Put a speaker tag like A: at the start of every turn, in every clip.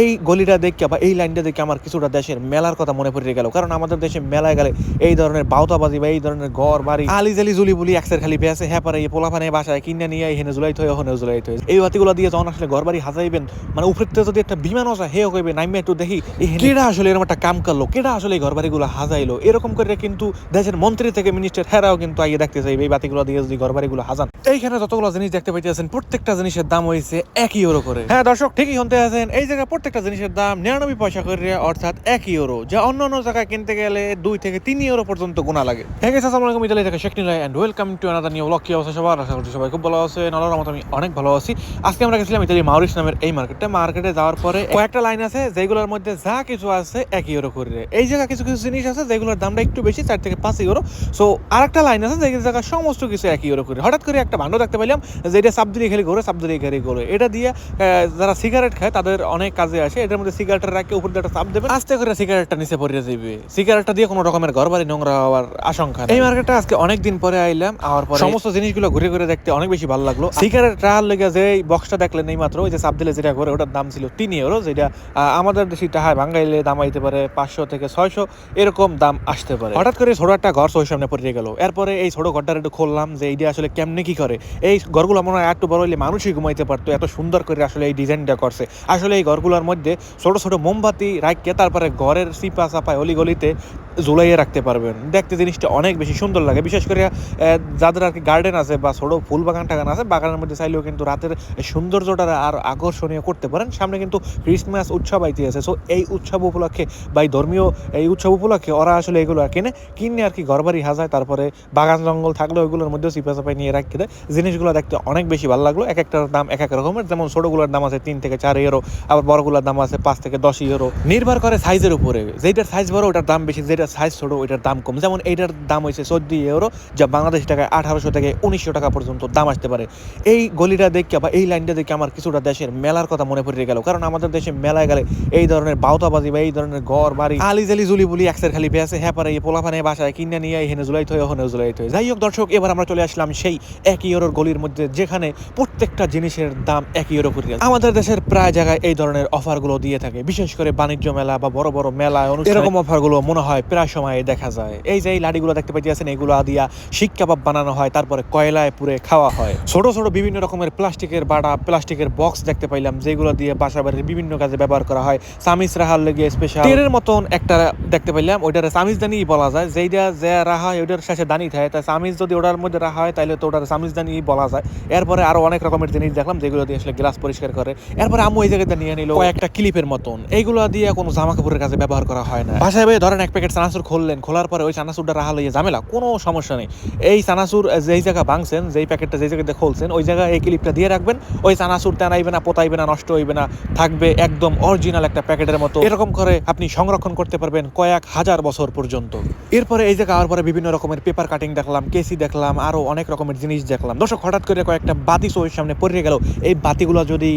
A: এই গলিটা দেখে বা এই লাইনটা দেখে আমার কিছুটা দেশের মেলার কথা মনে পড়ে গেল। কারণ আমাদের দেশে মেলায় গেলে এই ধরনের বাউতাবাজি বা এই ধরনের ঘর, বাড়ি, আলি জালি জুলি বুলি একসের খালি পেয়েছে হ্যাঁ পারে এই পোলাপানে বাসায় কিনে নিয়ে হেনে জুলাই থয়ে হনে জুলাই থয়ে এই বাতিগুলো দিয়ে যখন আসলে ঘর, বাড়ি হাজাইবেন মানে উপরে যদি একটা বিমান আসা, হেও কইবে নাইমে একটু দেখি কেডা আসলে এরকম একটা কাম করল? কেডা আসলে এই ঘর, বাড়িগুলো হাজাইলো? এরকম করে কিন্তু দেশের মন্ত্রী থেকে মিনিস্টার হেরাও কিন্তু আগে দেখতে চাইবে, এই বাতিগুলো দিয়ে যদি ঘর, বাড়িগুলো হাজান। এইখানে যতগুলো জিনিস দেখতে পাইতেছেন, প্রত্যেকটা জিনিসের দাম হয়েছে এক ইউরো করে। হ্যাঁ দর্শক, ঠিকই শুনতে আছেন। এই জায়গায় প্রত্যেকটা জিনিসের দাম নিরানব্বই পয়সা করে, অর্থাৎ এক ইউরো যা অন্য অন্য জায়গায় কিনতে গেলে দুই থেকে তিন ইউরো পর্যন্ত গুণা লাগে। হ্যাঁ আসসালামু আলাইকুম, ইতালি থেকে Sheikh Nilai and welcome to another new blog কি অবস্থা সবার? আশা করছি সবাই খুব ভালো আছে নলার মতো আমি অনেক ভালো আছি। আজকে আমরা গেছিলাম ইতালি মাউরিস নামের এই মার্কেটে। মার্কেটে যাওয়ার পরে কয়েকটা লাইন আছে, যেগুলোর মধ্যে যা কিছু আছে এক ইউরো করে। এই জায়গা কিছু কিছু জিনিস আছে, যেগুলোর দামটা একটু বেশি, চার থেকে পাঁচ ইউরো সো আরেকটা লাইন আছে, যে জায়গা সমস্ত কিছু এক ইউরো করে। হঠাৎ করে একটা ভান্ড দেখতে পেলাম যে এটা সাবদিরি খেলি ঘুরে সাবদিরি খেলি ঘুরে এটা দিয়ে যারা সিগারেট খায়, তাদের অনেক কাজে আসে এটার মধ্যে সিগারেটের রাখে উপর দিয়ে একটা চাপ দেবে আস্তে করে সিগারেটটা নিচে পড়ে যাবে সিগারেটটা দিয়ে কোনো রকমের ঘর বাড়ি নোংরা হওয়ার আশঙ্কা এই মার্কেটটা আজকে অনেক দিন পরে আইলাম আর পরে সমস্ত জিনিসগুলো ঘুরে ঘুরে দেখতে অনেক বেশি ভালো লাগল। সিগারেট রাহার লেগে যে বক্সটা দেখলেন এই মাত্র ওই যে চাপ দিলে যেটা করে ওটার দাম ছিল তিন ইউরো যেটা আমাদের দেশি টাহায় বাঙ্গাইলে দাম আইতে পারে পাঁচশো থেকে ছয়শো এরকম দাম আসতে পারে। হঠাৎ করে ছোট একটা ঘর সই সামনে পড়ে গেল। এরপরে এই ছোট ঘরটার একটু খুললাম যে এইটা আসলে কেমনে কি করে। এই ঘরগুলো মনে হয় একটু বড় হইলে মানুষই ঘুমাইতে পারতো এত সুন্দর করে আসলে এই ডিজাইনটা করছে। আসলে এই ঘরগুলোর মধ্যে ছোটো ছোটো মোমবাতি রাখিয়ে তারপরে ঘরের সিপা চাপায় অলিগলিতে ঝুলাইয়ে রাখতে পারবেন। দেখতে জিনিসটা অনেক বেশি সুন্দর লাগে। বিশেষ করে যাদের আর কি গার্ডেন আছে বা ছোট ফুল বাগান টাগান আছে, বাগানের মধ্যে চাইলেও কিন্তু রাতের সৌন্দর্যটা আর আকর্ষণীয় করতে পারেন। সামনে কিন্তু ক্রিসমাস উৎসব আইতে আছে। সো এই উৎসব উপলক্ষে বা এই ধর্মীয় এই উৎসব উপলক্ষে ওরা আসলে এগুলো আর কিনে কিনে আর কি ঘরবাড়ি হাজায় তারপরে বাগান জঙ্গল থাকলে ওইগুলোর মধ্যেও চিপা চাপাই নিয়ে রাখতে দেয়। জিনিসগুলো দেখতে অনেক বেশি ভালো লাগল। এক একটার দাম এক এক রকমের। যেমন ছোটগুলোর দাম আছে তিন থেকে চার ইউরো আবার বড়গুলোর দাম আছে পাঁচ থেকে দশ ইউরো নির্ভর করে সাইজের উপরে। যেটার সাইজ বড়, ওটার দাম বেশি। যেটার সাইজ ছোট, ওইটার দাম কম। যেমন এইটার দাম হয়েছে চোদ্দ ইউরো যা বাংলাদেশ টাকায় আঠারোশো থেকে উনিশশো টাকা পর্যন্ত দাম আসতে পারে। এই গলিটা দেখে বা এই লাইনটা দেখে আমার কিছুটা দেশের মেলার কথা মনে পড়ে গেল। কারণ আমাদের দেশে মেলায় গেলে এই ধরনের বাউতাবাজি বা এই ধরনের ঘর, বাড়ি, আলি জালি জুলি বুলি একসের খালি পেয়েছে হ্যাঁ পারে, এই পোলাপানে বাসায় কিনে নিয়ে হেনে জুলাই থয়ে হনে জুলাই থয়ে যাই হোক দর্শক, এবার আমরা চলে আসলাম সেই এক ইউরোর গলির মধ্যে, যেখানে প্রত্যেকটা জিনিসের দাম এক ইউরো করে আছে। আমাদের দেশের প্রায় জায়গায় এই ধরনের অফারগুলো দিয়ে থাকে। বিশেষ করে বাণিজ্য মেলা বা বড় বড় মেলা এরকম অফারগুলো মনে হয় প্রায় সময় দেখা যায়। এই যে এই লাডিগুলো দেখতে পাইতেছেন এগুলো দিয়া শিক কাবাব বানানো হয় তারপরে কয়লায় পুরে খাওয়া হয়। ছোট ছোট বিভিন্ন রকমের প্লাস্টিকের বাড়া প্লাস্টিকের বক্স দেখতে পাইলাম যেগুলো দিয়ে বাসা বাড়ির বিভিন্ন কাজে ব্যবহার করা হয়। সামিস রাহার লেগে স্পেশাল টেরের মতন একটা দেখতে পাইলাম ওইটার সামিস দানি বলা যায়। যেইটা যে রাহা হয় ওইটার শেষে দানি থাকে। তাই সামিস যদি ওটার মধ্যে রাখা হয় তাহলে তো ওটার সামিস দানি বলা যায়। এরপরে আরও অনেক রকমের জিনিস দেখলাম যেগুলো দিয়ে আসলে গ্লাস পরিষ্কার করে। এরপরে আম্মু এই জায়গাতে নিয়ে নিল একটা ক্লিপের মতন। এইগুলো দিয়ে কোনো জামা কাপড়ের কাজে ব্যবহার করা হয় না। বাসায় ধরেন এক প্যাকেট চানাচুর খুললেন, খোলার পরে ওই চানাচুরটা রাহা লইয়ে ঝামেলা, কোনো সমস্যা নেই। এই চানাচুর যেই জায়গা ভাঙছেন, যেই প্যাকেটটা, যেই জায়গাতে খুলছেন, ওই জায়গায় এই ক্লিপটা দিয়ে রাখবেন। ওই চানাচুর টানাইবে না, পোতাইবে না, নষ্ট হইবে না, থাকবে একদম অরিজিনাল একটা প্যাকেটের মতো। এরকম করে আপনি সংরক্ষণ করতে পারবেন কয়েক হাজার বছর পর্যন্ত। এরপরে এই জায়গা আওয়ার পরে বিভিন্ন রকমের পেপার কাটিং দেখলাম কেসি দেখলাম আরও অনেক রকমের জিনিস দেখলাম। দর্শক, হঠাৎ করে কয়েকটা বাতি চোখের সামনে পড়ে গেল। এই বাতিগুলো যদি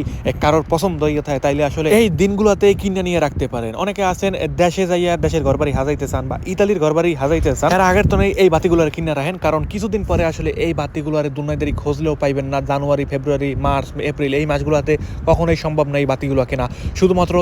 A: কারোর পছন্দ হয়ে থাকে, তাইলে আসলে এই দিনগুলোতে কিনে নিয়ে রাখতে পারেন। অনেকে আছেন, দেশে যাইয়া দেশের ঘরবাড়ি হাজাইতে চান বা ইতালির ঘরবাড়ি হাজাইতে চান তারা আগের তো এই বাতিগুলো কিনে রাখেন। কারণ কিছুদিন পরে আসলে এই বাতিগুলো আর দুনিয়াদারি খোঁজলেও পাইবেন না, জানুয়ারি, ফেব্রুয়ারি, মার্চ, এপ্রিল, এই মাসগুলোতে কখনোই সম্ভব না এই বাতিগুলো কেনা। শুধুমাত্র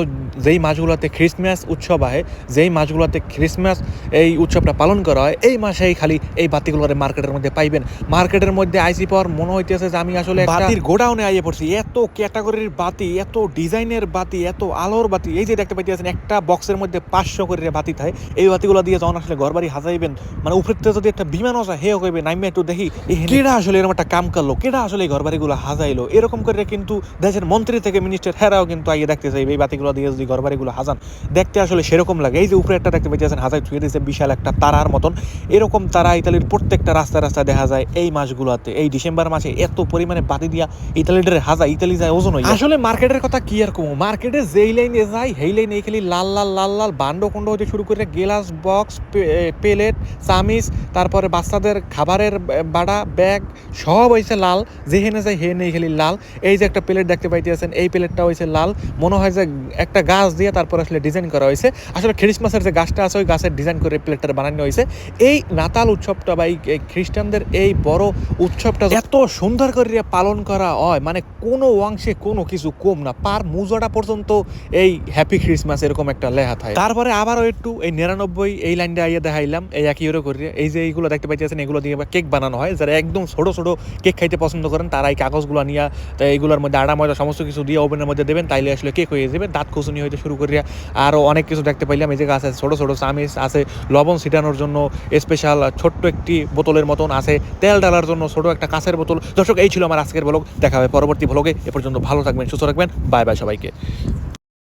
A: যেই মাসগুলোতে খ্রিসমাস উৎসব আহে, যেই মাসগুলোতে খ্রিসমাস এই উৎসবটা পালন করা হয়, এই মাসেই খালি এই বাতিগুলো মার্কেটের মধ্যে পাইবেন। মার্কেটের মধ্যে আইসি পর মনে হইতেছে যে আমি আসলে বাতির গোডাউনে আইয়ে পড়ছি। এত ক্যাটাগরির বাতি, এত ডিজাইনের বাতি, এত আলোর বাতি, এই যে দেখতে পাইতেছেন একটা বক্সের মধ্যে পাঁচশো করে বাতি থাকে, এই বাতিগুলো দিয়ে যখন আসলে ঘর বাড়ি হাজাইবেন মানে উপরে যদি একটা বিমান আসা হেও কইবে, নাইমে একটু দেখি কেডা আসলে এরকম একটা কাম করল? কেডা আসলে এই ঘর বাড়িগুলো হাজাইলো এরকম করে কিন্তু দেশের মন্ত্রী থেকে মিনিস্টার হেরাও কিন্তু আগে দেখতে চাইবে, এই বাতিগুলো দিয়ে যদি ঘর বাড়িগুলো হাজান দেখতে আসলে সেরকম লাগে। এই যে উপরে একটা দেখতে পাইতেছেন হাজাই ছুঁয়ে দিয়েছে বিশাল একটা তারার মতন। এরকম তারা ইতালির প্রত্যেকটা রাস্তায় রাস্তায় দেখা যায়, এই মাসগুলোতে এই ডিসেম্বর মাসে এত পরিমাণে বাতি দিয়া ইতালির হাজা ইতালি যায় ওজন আসলে মার্কেটের কথা কি আর কমু? মার্কেটে যেই লাইনে যায় সেই লাইনে খালি লাল লাল লাল লাল বান্ড কুণ্ড হতে শুরু করে গেলাস বক্স প্লেট, চামিচ, তারপরে বাচ্চাদের খাবারের বাড়া, ব্যাগ, সব হয়েছে লাল। যেখানে যায় হে নেই খেলি লাল। এই যে একটা প্লেট দেখতে পাইতেছেন, এই প্লেটটা হয়েছে লাল। মনে হয় যে একটা গাছ দিয়ে তারপর আসলে ডিজাইন করা হয়েছে আসলে খ্রিসমাসের যে গাছটা আছে, ওই গাছের ডিজাইন করে প্লেটটা বানানো হয়েছে এই নাতাল উৎসবটা বা এই খ্রিস্টানদের এই বড় উৎসবটা এত সুন্দর করে পালন করা হয় মানে কোনো অংশে কোনো কিছু কম না। পার মুজোটা পর্যন্ত এই হ্যাপি ক্রিসমাস এরকম একটা লেখা থাকে। তারপরে আবারও একটু এই নিরানব্বই এই লাইনটা আইয়া দেখাইলাম, এই এক ইউরো করে এই যে এইগুলো দেখতে পাইতেছেন, এগুলো দিয়ে কেক বানানো হয়। যারা একদম ছোট ছোট কেক খাইতে পছন্দ করেন, তারা এই কাগজগুলো নিয়ে তাই এইগুলোর মধ্যে আড়া ময়দা সমস্ত কিছু দিয়ে ওভেনের মধ্যে দেবেন, তাইলে আসলে কেক হয়ে যাবে। দাঁত খুসুনি হইতে শুরু করিয়া আরও অনেক কিছু দেখতে পাইলাম। এই যে আছে ছোট ছোট চামিচ আছে, লবণ ছিটানোর জন্য স্পেশাল ছোট্ট একটি বোতলের মতন আছে, তেল ডালার জন্য ছোট একটা কাঁচের বোতল। দর্শক, এই ছিল আমার আজকের ব্লগ দেখা হবে পরবর্তী ব্লগে এ পর্যন্ত ভালো থাকবেন, সুস্থ রাখবেন বাই বাই সবাইকে।